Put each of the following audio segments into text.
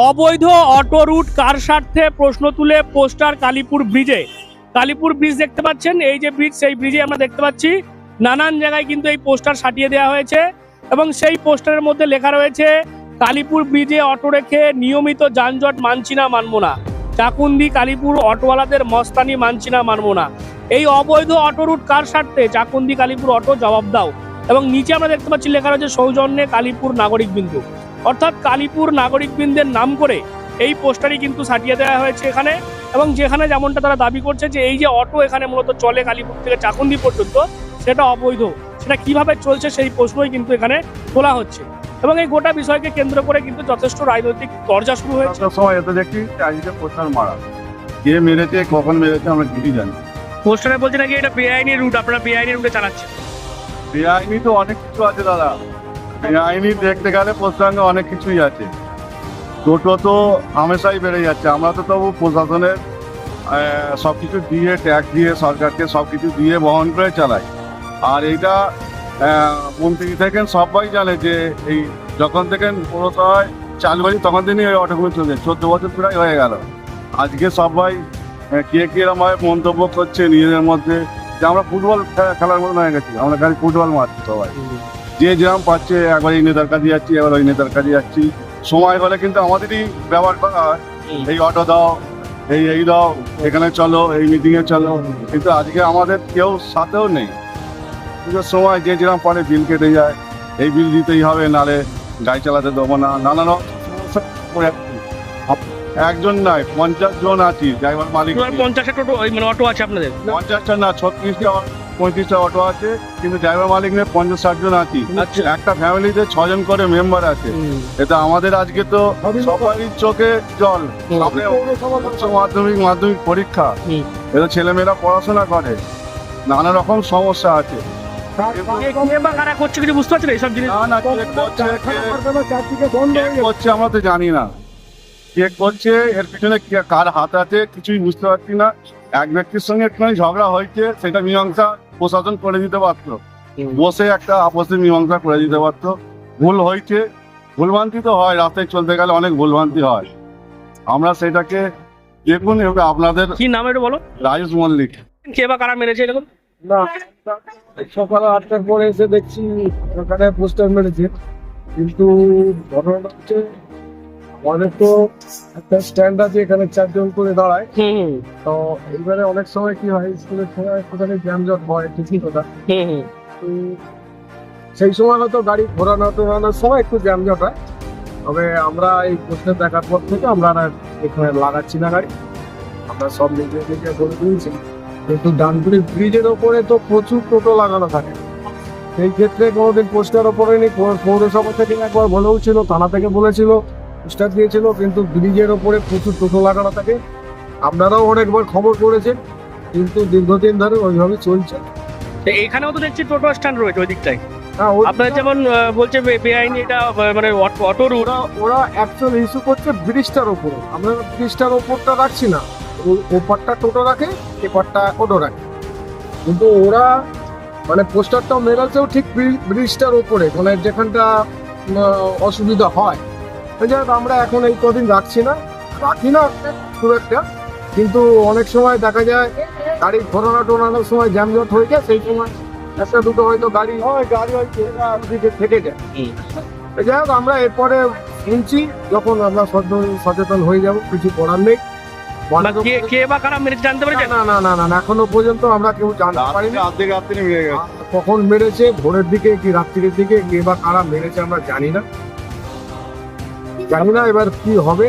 অবৈধ auto root কার স্বার্থে প্রশ্ন তুলে পোস্টার কালীপুর ব্রিজে। কালীপুর ব্রিজ দেখতে পাচ্ছেন, এই যে ব্রিজ, সেই ব্রিজে আমরা দেখতে পাচ্ছি, নানান জায়গায় কিন্তু এই পোস্টার সাটিয়ে দেওয়া হয়েছে এবং সেই পোস্টারের মধ্যে লেখা রয়েছে, কালীপুর ব্রিজে অটো রেখে নিয়মিত যানজট মানছি না, মানবো না। চাকুন্দি কালীপুর অটোওয়ালাদের মস্তানি মানছি না, মানবো না। এই অবৈধ অটো রুট কার স্বার্থে চাকুন্দি কালীপুর অটো জবাব দাও। এবং নিচে আমরা দেখতে পাচ্ছি, লেখা রয়েছে, সৌজন্যে কালীপুর নাগরিক বিন্দু। অর্থাৎ কালীপুর নাগরিক বৃন্দের নাম করে এই পোস্টারই কিন্তু সাটিয়ে দেওয়া হয়েছে এখানে। এবং যেখানে যেমনটা তারা দাবি করছে যে এই যে অটো এখানে মূলত চলে কালীপুর থেকে চাকুন্দি পর্যন্ত সেটা অবৈধ। সেটা কীভাবে চলছে সেই প্রশ্নই কিন্তু এখানে তোলা হচ্ছে। এবং এই গোটা বিষয়কে কেন্দ্র করে কিন্তু যথেষ্ট রাজনৈতিক চর্চা শুরু হয়েছে। সময় এতে দেখি পোস্টার মারা। কে মেরেছে কখন মেরেছে আমরা কিছুই জানি পোস্টারে বলছে নাকি এটা বেআইনি রুট আপনারা বেআইনি রুটে চালাচ্ছেন। বেআইনি তো অনেক কিছু আছে দাদা। বেআইনি দেখতে গেলে পশ্চিমবঙ্গে অনেক কিছুই আছে। টোটো তো হামেশাই বেড়ে যাচ্ছে। আমরা তো তবু প্রশাসনের সব কিছু দিয়ে ট্যাক্স দিয়ে, সরকারকে সব কিছু দিয়ে বহন করে চালাই। আর এইটা মন্ত্রী থেকে সবাই জানে যে এই যখন থেকে পৌরসভায় চালু হয়েছে তখন দিনই ওই অটোগুলো চলছে। চোদ্দ বছর প্রায় হয়ে গেল। আজকে সবাই কে কে কিরম মন্তব্য করছে, নিজেদের মধ্যে যে আমরা ফুটবল খেলার মতন হয়ে গেছি। আমরা খালি ফুটবল মারছি সবাই। যে যেরকম পাচ্ছে একবার এই নেতার কাছে যাচ্ছি এবার ওই নেতার কাছে যাচ্ছি। সময় হলে কিন্তু আমাদেরই ব্যবহার করা হয়। এই অটো দাও এই এই দাও এখানে চলো এই মিটিংয়ে চলো। কিন্তু আজকে আমাদের কেউ সাথেও নেই। পুজোর সময় যে যেরকম পারে বিল কেটে যায়। এই বিল দিতেই হবে নালে গাড়ি চালাতে দেবো না। রকম আছি। একজন নয় পঞ্চাশ জন আছি ড্রাইভার মালিক পঞ্চাশটা টোটো মানে অটো আছে আপনাদের? পঞ্চাশটা না ছত্রিশটা পঁয়ত্রিশটা অটো আছে কিন্তু ড্রাইভার মালিক নিয়ে পঞ্চাশ ষাট জন আছি। আচ্ছা। একটা ফ্যামিলিতে ছজন করে মেম্বার আছে। এটা আমাদের আজকে তো সবারই চোখে জল। সামনে উচ্চ মাধ্যমিক। মাধ্যমিক পরীক্ষা। এটা ছেলেমেয়েরা পড়াশোনা করে। নানা রকম সমস্যা আছে। আমরা তো জানি না। কে করছে এর পিছনে কে- কার হাত আছে কিছুই বুঝতে পারছি না। এক ব্যক্তির সঙ্গে একটুখানি ঝগড়া হয়েছে সেটা মীমাংসা। প্রশাসন করে দিতে পারতো। বসে একটা আপসে মীমাংসা করে দিতে পারত। ভুল হয়েছে। ভুলভ্রান্তি তো হয় রাস্তায় চলতে গেলে অনেক ভুলভ্রান্তি হয়। আমরা সেটাকে দেখুন এবার আপনাদের কি নাম একটু বলো? রাজেশ মল্লিক। কে বা কারা মেরেছে এরকম? না সকাল আটটার পরে এসে দেখছি ওখানে পোস্টার মেরেছে। কিন্তু ঘটনাটা হচ্ছে আমাদের তো একটা স্ট্যান্ড আছে এখানে চারজন করে দাঁড়ায়। হুম তো এইবারে অনেক সময় কি হয় স্কুলের সময় ওখানে জ্যামজট হয় ঠিকই কথা তো সেই সময় হয়তো গাড়ি ঘোরানো টোরানোর সময় একটু জ্যামজট হয়। তবে আমরা এই পোস্টার দেখার পর থেকে আমরা এখানে লাগাচ্ছি না গাড়ি। আমরা সব নিজে নিজে বলে দিয়েছি কিন্তু ডানপুরি ব্রিজের ওপরে তো প্রচুর টোটো লাগানো থাকে। সেই ক্ষেত্রে কোনোদিন পোস্টার ওপরে নি পৌরসভা থেকে একবার বলেও ছিল থানা থেকে বলেছিল পোস্টার দিয়েছিল কিন্তু ব্রিজের ওপরে প্রচুর টোটো লাগানো থাকে। আপনারাও অনেকবার খবর করেছেন কিন্তু দীর্ঘদিন ধরে ওইভাবে চলছে। এখানেও তো দেখছি টোটো স্ট্যান্ড রয়েছে ওই দিকটায়। হ্যাঁ আপনাদের যেমন বলছে বেআইনি এটা মানে অটো- রুট। ওরা অ্যাকচুয়াল ইস্যু করছে ব্রিজটার ওপরে। আমরা ব্রিজটার ওপরটা রাখছি না। ও- ওপারটা টোটো রাখে এপারটা অটো রাখে। কিন্তু ওরা মানে পোস্টারটাও মেরাছেও ঠিক ব্রি- ব্রিজটার ওপরে। মানে যেখানটা অসুবিধা হয়। জন্য আমরা এখন এই কদিন রাখছি না। রাখি না খুব একটা। কিন্তু অনেক সময় দেখা যায় গাড়ি ঘোরানো টোরানোর সময় জ্যামজট হয়ে যায় সেই সময় একটা দুটো হয়তো গাড়ি হয় গাড়ি দিকে থেকে যায়। যাই হোক আমরা এরপরে শুনছি যখন আমরা সচেতন- সচেতন হয়ে যাব কিছু করার নেই। কে কে বা জানতে পেরেছেন? না না না না না, এখনও পর্যন্ত আমরা কেউ জানতে পারিনি। কখন মেরেছে ভোরের দিকে কি রাত্রির দিকে কে বা কারা মেরেছে আমরা জানি না। জানি না এবার কি হবে।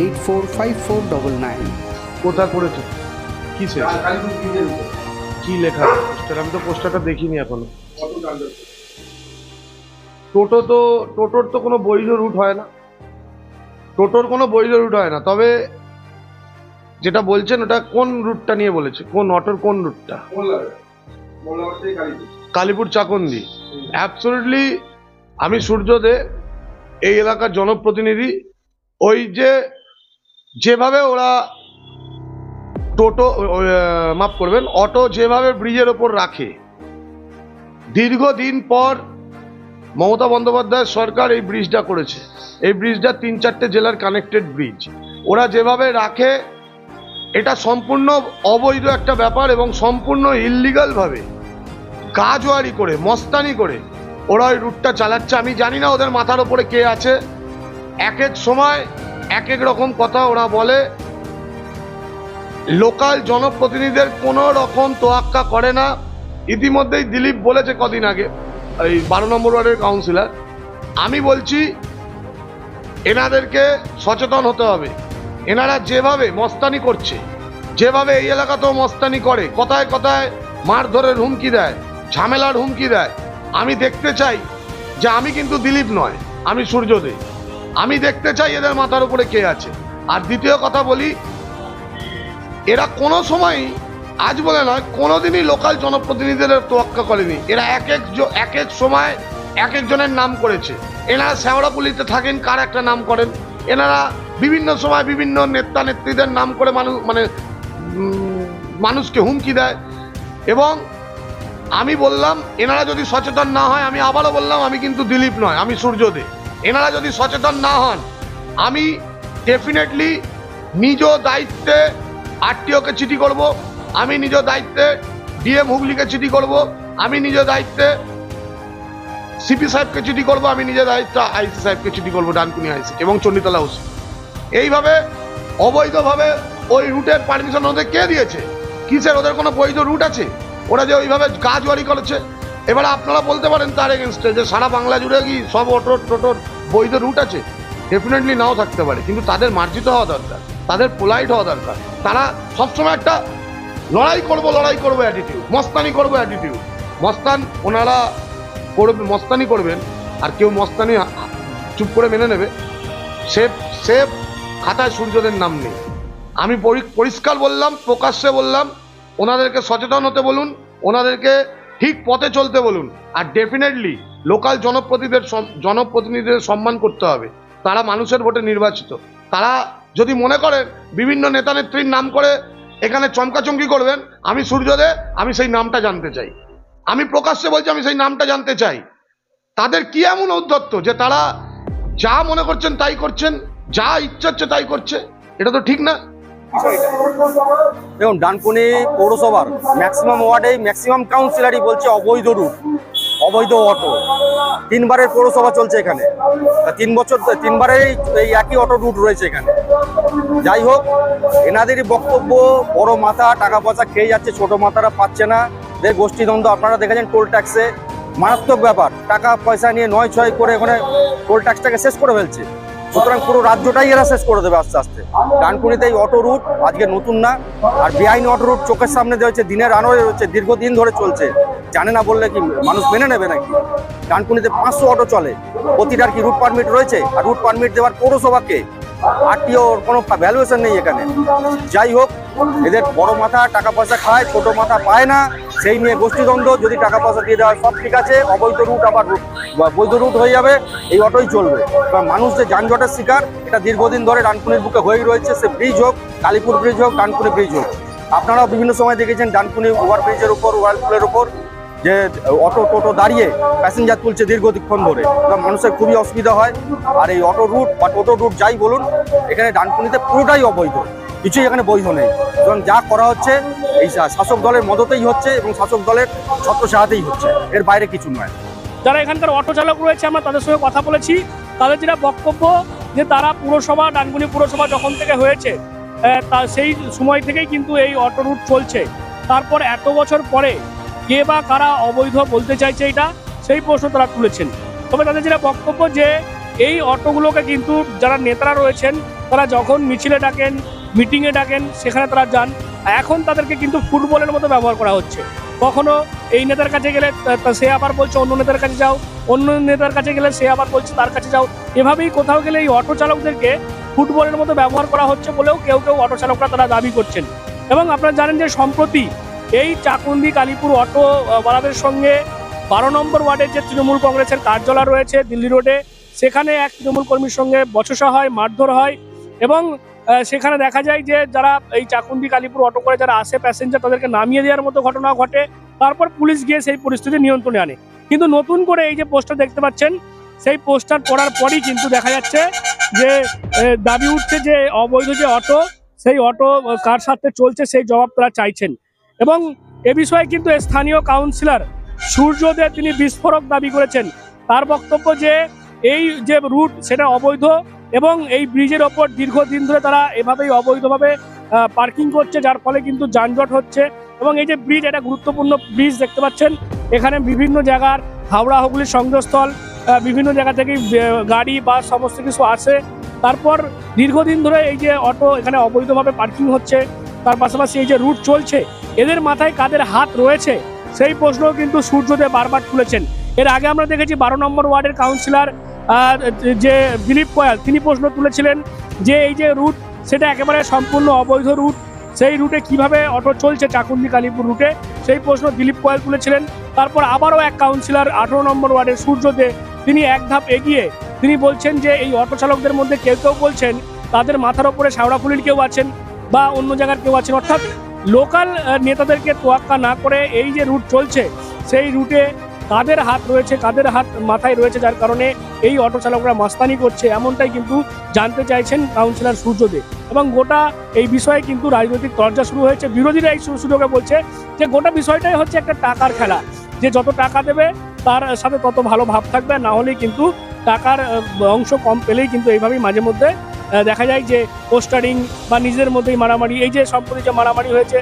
eight four five four double nine. কোথায় করেছ কিসে কি লেখা? পোস্টার? আমি তো পোস্টারটা দেখিনি এখনও। টোটো তো টোটোর তো কোনো বৈধ রুট হয় না। টোটোর কোনো বৈধ রুট হয় না। তবে যেটা বলছেন ওটা কোন রুটটা নিয়ে বলেছে? কোন অটোর কোন রুটটা? কালীপুর চাকন্দি। অ্যাবসোলিটলি আমি সূর্য দে এই এলাকার জনপ্রতিনিধি ওই যে, যেভাবে ওরা টোটো মাফ করবেন, অটো যেভাবে ব্রিজের ওপর রাখে, দীর্ঘদিন পর মমতা বন্দ্যোপাধ্যায়ের সরকার এই ব্রিজটা করেছে। এই ব্রিজটা তিন চারটে জেলার কানেক্টেড ব্রিজ ওরা যেভাবে রাখে, এটা সম্পূর্ণ অবৈধ একটা ব্যাপার এবং সম্পূর্ণ ইল্লিগালভাবে কাজওয়ারি করে, মস্তানি করে, ওরা ওই রুটটা চালাচ্ছে। আমি জানি না ওদের মাথার ওপরে কে আছে। এক এক সময় এক এক রকম কথা ওরা বলে। লোকাল জনপ্রতিনিধিদের কোনো রকম তোয়াক্কা করে না। ইতিমধ্যেই দিলীপ বলেছে কদিন আগে, এই বারো নম্বর ওয়ার্ডের কাউন্সিলর। আমি বলছি, এনাদেরকে সচেতন হতে হবে। এনারা যেভাবে মস্তানি করছে, যেভাবে এই এলাকাতেও মস্তানি করে, কথায় কথায় মারধরের হুমকি দেয়, ঝামেলার হুমকি দেয়, আমি দেখতে চাই যে আমি কিন্তু দিলীপ নয়, আমি সূর্যদেব। আমি দেখতে চাই এদের মাথার উপরে কে আছে। আর দ্বিতীয় কথা বলি, এরা কোনো সময়ই, আজ বলে নয়, কোনোদিনই লোকাল জনপ্রতিনিধিদের তোয়াক্কা করেনি। এরা এক এক এক এক সময় এক একজনের নাম করেছে। এনারা শ্যাওড়াপুলিতে থাকেন, কার একটা নাম করেন? এনারা বিভিন্ন সময় বিভিন্ন নেতা নেত্রীদের নাম করে মানুষ মানে মানুষকে হুমকি দেয়। এবং আমি বললাম, এনারা যদি সচেতন না হয়, আমি আবারও বললাম, আমি কিন্তু দিলীপ নয়, আমি সূর্যদেব। এনারা যদি সচেতন না হন, আমি ডেফিনেটলি নিজ দায়িত্বে আরটিওকে চিঠি করব, আমি নিজ দায়িত্বে ডিএম হুগলিকে চিঠি করব, আমি নিজ দায়িত্বে সিপি সাহেবকে চিঠি করব, আমি নিজের দায়িত্বে আইসি সাহেবকে চিঠি করব, ডানকুনি আইসি এবং চণ্ডীতলা ওসি। এইভাবে অবৈধভাবে ওই রুটের পারমিশন ওদের কে দিয়েছে? কিসের? ওদের কোনো বৈধ রুট আছে? ওরা যে ওইভাবে কাজ ওয়ারি করেছে এবারে আপনারা বলতে পারেন তার এগেনস্টে যে সারা বাংলা জুড়ে কি সব অটো টোটোর বৈধ রুট আছে? ডেফিনেটলি নাও থাকতে পারে, কিন্তু তাদের মার্জিত হওয়া দরকার, তাদের পোলাইট হওয়া দরকার। তারা সবসময় একটা লড়াই করব লড়াই করব অ্যাটিটিউড মস্তানি করব অ্যাটিটিউড মস্তান, ওনারা করবে, মস্তানি করবেন, আর কেউ মস্তানি চুপ করে মেনে নেবে। সে সে খাতায় সূর্যদের নাম নেই। আমি পরি- পরিষ্কার বললাম, প্রকাশ্যে বললাম, ওনাদেরকে সচেতন হতে বলুন, ওনাদেরকে ঠিক পথে চলতে বলুন। আর ডেফিনেটলি লোকাল জনপ্রতিনিধিদের জনপ্রতিনিধিদের সম্মান করতে হবে। তারা মানুষের ভোটে নির্বাচিত। তারা যদি মনে করেন বিভিন্ন নেতা নেত্রীর নাম করে এখানে চমকাচমকি করবেন, আমি সূর্যদে, আমি সেই নামটা জানতে চাই। আমি প্রকাশ্যে বলছি, আমি সেই নামটা জানতে চাই। তাদের কি এমন ঔদ্ধত্য যে তারা যা মনে করছেন তাই করছেন, যা ইচ্ছা হচ্ছে তাই করছে? এটা তো ঠিক না। দেখুন, ডানকুনি পৌরসভার ম্যাক্সিমাম ওয়ার্ডে ম্যাক্সিমাম কাউন্সিলারই বলছে অবৈধ রুট অবৈধ অটো তিনবারের পৌরসভা চলছে এখানে। তিন বছর, তিনবারেই এই একই অটো রুট রয়েছে এখানে। যাই হোক, এনাদেরই বক্তব্য, বড় মাথা, টাকা পয়সা খেয়ে যাচ্ছে, ছোট মাথারা পাচ্ছে না। দের গোষ্ঠীদ্বন্দ্ব, আপনারা দেখেছেন টোল ট্যাক্সে মারাত্মক ব্যাপার, টাকা পয়সা নিয়ে নয় ছয় করে ওখানে টোল ট্যাক্সটাকে শেষ করে ফেলছে। সুতরাং পুরো রাজ্যটাই এরা শেষ করে দেবে আস্তে আস্তে। ডানকুনিতে এই অটো রুট আজকে নতুন না। আর বেআইনি অটো রুট চোখের সামনে হচ্ছে দিনের আনোয় হচ্ছে, দীর্ঘদিন ধরে চলছে। জানে না বললে কি মানুষ মেনে নেবে নাকি? ডানকুনিতে পাঁচশো অটো চলে। প্রতিটার কি রুট পারমিট রয়েছে? আর রুট পারমিট দেওয়ার পৌরসভাকে আরটিওর কোনো ভ্যালুয়েশন নেই এখানে। যাই হোক, এদের বড় মাথা টাকা পয়সা খায়, ছোট মাথা পায় না। সেই নিয়ে গোষ্ঠীদ্বন্দ্ব, যদি টাকা পয়সা দিয়ে দেওয়া সব ঠিক আছে, অবৈধ রুট আবার বৈধ রুট হয়ে যাবে, এই অটোই চলবে। এবার মানুষ যে যানজটের শিকার, এটা দীর্ঘদিন ধরে ডানকুনির বুকে হয়েই রয়েছে, সে ব্রিজ হোক, কালীপুর ব্রিজ হোক, ডানকুনি ব্রিজ হোক। আপনারাও বিভিন্ন সময় দেখেছেন ডানকুনি ওভার ব্রিজের উপর ওয়ার্লপুলের উপর, যে অটো টোটো দাঁড়িয়ে প্যাসেঞ্জার তুলছে দীর্ঘক্ষণ ধরে। মানুষের খুবই অসুবিধা হয়। আর এই অটো রুট বা টোটো রুট যাই বলুন, এখানে ডানকুনিতে পুরোটাই অবৈধ। কিছুই এখানে বৈধ নেই। এবং যা করা হচ্ছে, এই শাসক দলের মদতেই হচ্ছে এবং শাসক দলের ছত্রছায়াতেই হচ্ছে। এর বাইরে কিছু নয়। যারা এখানকার অটো চালক রয়েছে, আমরা তাদের সঙ্গে কথা বলেছি। তাদের যেটা বক্তব্য, যে তারা পুরসভা ডানকুনি পুরসভা যখন থেকে হয়েছে তা সেই সময় থেকেই কিন্তু এই অটো রুট চলছে। তারপর এত বছর পরে কে বা কারা অবৈধ বলতে চাইছে এটা, সেই প্রশ্ন তারা তুলেছেন। তবে তাদের যেটা বক্তব্য যে, এই অটোগুলোকে কিন্তু যারা নেতারা রয়েছেন, তারা যখন মিছিলে ডাকেন মিটিংয়ে ডাকেন, সেখানে তারা যান। এখন তাদেরকে কিন্তু ফুটবলের মতো ব্যবহার করা হচ্ছে। কখনো এই নেতার কাছে গেলে সে আবার বলছে অন্য নেতার কাছে যাও, অন্য নেতার কাছে গেলে সে আবার বলছে তার কাছে যাও। এভাবেই কোথাও গেলে এই অটো চালকদেরকে ফুটবলের মতো ব্যবহার করা হচ্ছে বলেও কেউ কেউ অটো চালকরা তারা দাবি করছেন। এবং আপনারা জানেন যে সম্প্রতি এই চাকুন্দি কালীপুর অটো বালাদের সঙ্গে বারো নম্বর ওয়ার্ডের যে তৃণমূল কংগ্রেসের কার্যালয় রয়েছে দিল্লি রোডে, সেখানে এক তৃণমূল কর্মীর সঙ্গে বচসা হয়, মারধর হয় এবং সেখানে দেখা যায় যে যারা এই চাকুন্দি কালীপুর অটো করে যারা আসে প্যাসেঞ্জার তাদেরকে নামিয়ে দেওয়ার মতো ঘটনা ঘটে। তারপর পুলিশ গিয়ে সেই পরিস্থিতি নিয়ন্ত্রণে আনে। কিন্তু নতুন করে এই যে পোস্টার দেখতে পাচ্ছেন, সেই পোস্টার পড়ার পরই কিন্তু দেখা যাচ্ছে যে দাবি উঠছে যে অবৈধ যে অটো সেই অটো কার সাথে চলছে সেই জবাব তারা চাইছেন। এবং এ বিষয়ে কিন্তু স্থানীয় কাউন্সিলর সূর্যদেব তিনি বিস্ফোরক দাবি করেছেন। তার বক্তব্য যে, এই যে রুট সেটা অবৈধ এবং এই ব্রিজের ওপর দীর্ঘদিন ধরে তারা এভাবেই অবৈধভাবে পার্কিং করছে, যার ফলে কিন্তু যানজট হচ্ছে এবং এই যে ব্রিজ এটা গুরুত্বপূর্ণ ব্রিজ দেখতে পাচ্ছেন। এখানে বিভিন্ন জায়গার হাওড়া হুগলির সংযোগস্থল বিভিন্ন জায়গা থেকে গাড়ি, বাস, সমস্ত কিছু আসে। তারপর দীর্ঘদিন ধরে এই যে অটো এখানে অবৈধভাবে পার্কিং হচ্ছে। তার পাশাপাশি এই যে রুট চলছে, এদের মাথায় কাদের হাত রয়েছে সেই প্রশ্নও কিন্তু সূর্যদেব বারবার তুলেছেন। এর আগে আমরা দেখেছি বারো নম্বর ওয়ার্ডের কাউন্সিলর যে দিলীপ কয়াল, তিনি প্রশ্ন তুলেছিলেন যে এই যে রুট সেটা একেবারে সম্পূর্ণ অবৈধ রুট সেই রুটে কীভাবে অটো চলছে চাকুন্দি কালীপুর রুটে সেই প্রশ্ন দিলীপ কয়াল তুলেছিলেন। তারপর আবারও এক কাউন্সিলর আঠারো নম্বর ওয়ার্ডের সূর্যদে তিনি এক ধাপ এগিয়ে, তিনি বলছেন যে এই অটো চালকদের মধ্যে কেউ কেউ বলছেন, তাদের মাথার ওপরে শাওড়াফুলির কেউ আছেন বা অন্য জায়গার কেউ আছেন। অর্থাৎ লোকাল নেতাদেরকে তোয়াক্কা না করে এই যে রুট চলছে, সেই রুটে কাদের হাত রয়েছে, কাদের হাত মাথায় রয়েছে যার কারণে এই অটো চালকরা মাস্তানি করছে, এমনটাই কিন্তু জানতে চাইছেন কাউন্সিলর সূর্যদেব। এবং গোটা এই বিষয়ে কিন্তু রাজনৈতিক চর্চা শুরু হয়েছে। বিরোধীরা এই সুযোগে বলছে যে গোটা বিষয়টাই হচ্ছে একটা টাকার খেলা। যে যত টাকা দেবে তার সাথে তত ভালো ভাব থাকবে। না হলে কিন্তু টাকার অংশ কম পেলেই কিন্তু এইভাবেই মাঝে মধ্যে দেখা যায় যে পোস্টারিং বা নিজের মধ্যেই মারামারি, এই যে সম্প্রতি যে মারামারি হয়েছে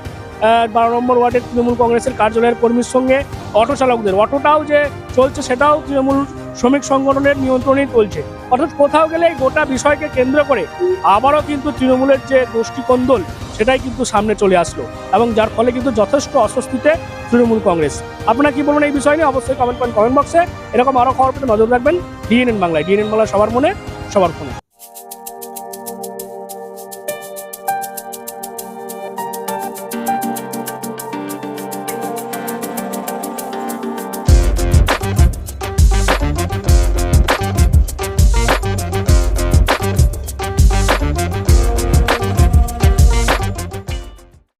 বারো নম্বর ওয়ার্ডের তৃণমূল কংগ্রেসের কার্যালয়ের কর্মীর সঙ্গে অটো চালকদের। অটোটাও যে চলছে, সেটাও তৃণমূল শ্রমিক সংগঠনের নিয়ন্ত্রণেই চলছে। অর্থাৎ কোথাও গেলে এই গোটা বিষয়কে কেন্দ্র করে আবারও কিন্তু তৃণমূলের যে গোষ্ঠীকন্দল সেটাই কিন্তু সামনে চলে আসলো। এবং যার ফলে কিন্তু যথেষ্ট অস্বস্তিতে তৃণমূল কংগ্রেস। আপনারা কি বলবেন এই বিষয় নিয়ে? অবশ্যই কমেন্ট করেন কমেন্ট বক্সে। এরকম আরও খবর পেতে নজর রাখবেন। ডিএনএন বাংলায়। ডিএনএন বাংলা সবার মনে, সবার ফোনে।